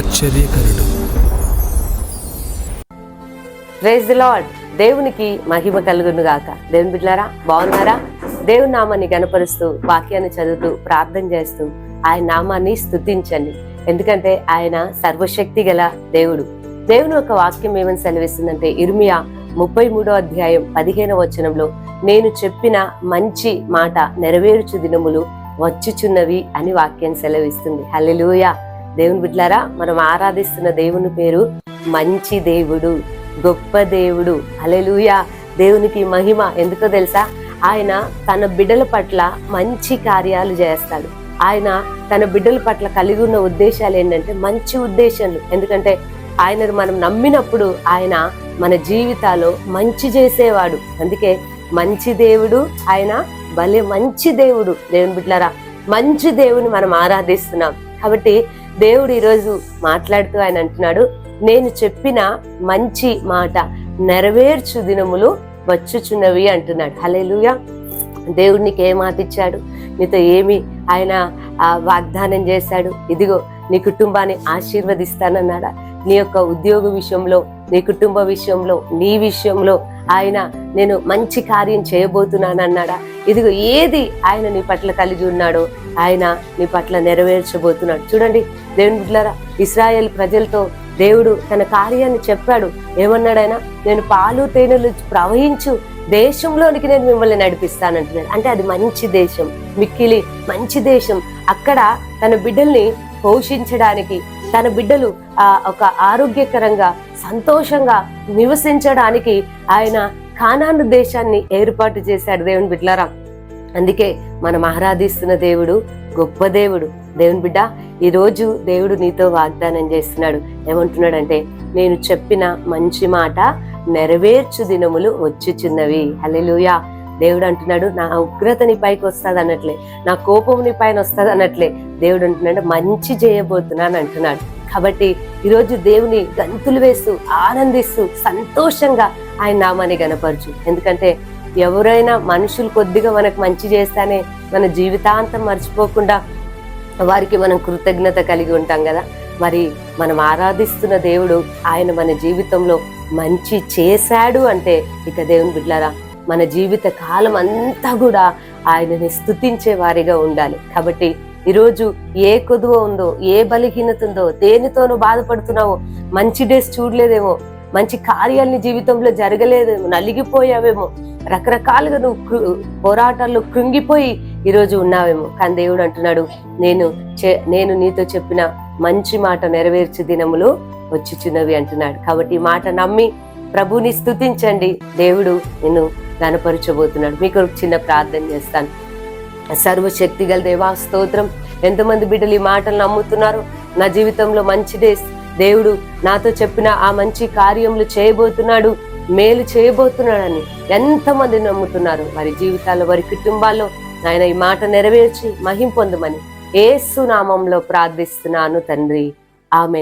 ఆశ్చర్యకరుడు. Praise the lord దేవునికి మహిమ కలుగును గాక. దేవుని బిడ్డారా బాగున్నారా? దేవుని నామాన్ని గనపరుస్తూ వాక్యాన్ని చదువుతూ ప్రార్థన చేస్తూ ఆయన నామాన్ని స్తుతించండి ఎందుకంటే ఆయన సర్వశక్తి గల దేవుడు. దేవుని ఒక వాక్యం ఏమని సెలవిస్తుందంటే ఇర్మియా ముప్పై మూడో అధ్యాయం పదిహేనవ వచనంలో నేను చెప్పిన మంచి మాట నెరవేర్చు దినములు వచ్చుచున్నవి అని వాక్యం సెలవిస్తుంది. హల్లెలూయా దేవుని బిడ్లారా మనం ఆరాధిస్తున్న దేవుని పేరు మంచి దేవుడు గొప్ప దేవుడు. హల్లెలూయా. దేవునికి మహిమ ఎందుకో తెలుసా? ఆయన తన బిడ్డల పట్ల మంచి కార్యాలు చేస్తాడు. ఆయన తన బిడ్డల పట్ల కలిగి ఉన్న ఉద్దేశాలు ఏంటంటే మంచి ఉద్దేశాలు. ఎందుకంటే ఆయనను మనం నమ్మినప్పుడు ఆయన మన జీవితాల్లో మంచి చేసేవాడు. అందుకే మంచి దేవుడు ఆయన భలే మంచి దేవుడు. దేవుని బిడ్డలారా మంచి దేవుని మనం ఆరాధిస్తున్నాం. కాబట్టి దేవుడు ఈరోజు మాట్లాడుతూ ఆయన అంటున్నాడు నేను చెప్పిన మంచి మాట నెరవేర్చు దినములు వచ్చుచున్నవి అంటున్నాడు. హల్లెలూయా. దేవుడు నీకు ఏ మాట ఇచ్చాడు? నీతో ఏమి ఆయన వాగ్దానం చేశాడు? ఇదిగో నీ కుటుంబాన్ని ఆశీర్వదిస్తానన్నాడా? నీ యొక్క ఉద్యోగ విషయంలో నీ కుటుంబ విషయంలో నీ విషయంలో ఆయన నేను మంచి కార్యం చేయబోతున్నాను అన్నాడా ఇదిగో ఏది ఆయన నీ పట్ల కలిగి ఉన్నాడో ఆయన నీ పట్ల నెరవేర్చబోతున్నాడు. చూడండి దేవుని బిడ్డలారా ఇస్రాయేల్ ప్రజలతో దేవుడు తన కార్యాన్ని చెప్పాడు. ఏమన్నాడు ఆయన? నేను పాలు తేనెలు ప్రవహించు దేశంలోనికి నేను మిమ్మల్ని నడిపిస్తానంటున్నాడు. అంటే అది మంచి దేశం మిక్కిలి మంచి దేశం. అక్కడ తన బిడ్డల్ని పోషించడానికి తన బిడ్డలు ఆ ఒక ఆరోగ్యకరంగా సంతోషంగా నివసించడానికి ఆయన కానాను దేశాన్ని ఏర్పాటు చేశాడు దేవుని బిడ్డలారా. అందుకే మనం ఆరాధిస్తున్న దేవుడు గొప్ప దేవుడు. దేవుని బిడ్డ ఈరోజు దేవుడు నీతో వాగ్దానం చేస్తున్నాడు. ఏమంటున్నాడంటే నేను చెప్పిన మంచి మాట నెరవేర్చు దినములు వచ్చుచున్నవి. హలెలుయా దేవుడు అంటున్నాడు నా ఉగ్రత నీ పైకి వస్తుంది అన్నట్లే నా కోపం నీ పైన వస్తుంది అన్నట్లే. దేవుడు అంటున్నాడు మంచి చేయబోతున్నాను అంటున్నాడు. కాబట్టి ఈరోజు దేవుని గంతులు వేస్తూ ఆనందిస్తూ సంతోషంగా ఆయన నామాన్ని గనపరచు ఎందుకంటే ఎవరైనా మనుషులు కొద్దిగా మనకు మంచి చేస్తానే మన జీవితాంతం మర్చిపోకుండా వారికి మనం కృతజ్ఞత కలిగి ఉంటాం కదా. మరి మనం ఆరాధిస్తున్న దేవుడు ఆయన మన జీవితంలో మంచి చేశాడు అంటే ఇక దేవుని బిడ్లారా మన జీవిత కాలం అంతా కూడా ఆయనని స్తుతించే వారిగా ఉండాలి. కాబట్టి ఈరోజు ఏ కొదువ ఉందో ఏ బలహీనత ఉందో దేనితోనూ బాధపడుతున్నావో మంచి డేస్ చూడలేదేమో మంచి కార్యాలని జీవితంలో జరగలేదేమో నలిగిపోయావేమో రకరకాలుగా నువ్వు పోరాటాల్లో కృంగిపోయి ఈరోజు ఉన్నావేమో. కానీ దేవుడు అంటున్నాడు నేను నేను నీతో చెప్పిన మంచి మాట నెరవేర్చే దినములు వచ్చుచున్నవి అంటున్నాడు. కాబట్టి ఈ మాట నమ్మి ప్రభుని స్తుతించండి దేవుడు నిన్ను గనపరచబోతున్నాడు మీకు చిన్న ప్రార్థన చేస్తాను. సర్వశక్తి గల దేవా స్తోత్రం. ఎంతమంది బిడ్డలు ఈ మాటలు నమ్ముతున్నారు? నా జీవితంలో మంచి డేస్ దేవుడు నాతో చెప్పిన ఆ మంచి కార్యములు చేయబోతున్నాడు మేలు చేయబోతున్నాడని ఎంతమంది నమ్ముతున్నారు. వారి జీవితాల్లో వారి కుటుంబాల్లో ఆయన ఈ మాట నెరవేర్చి మహిం పొందమని ఏసునామంలో ప్రార్థిస్తున్నాను తండ్రి. ఆమె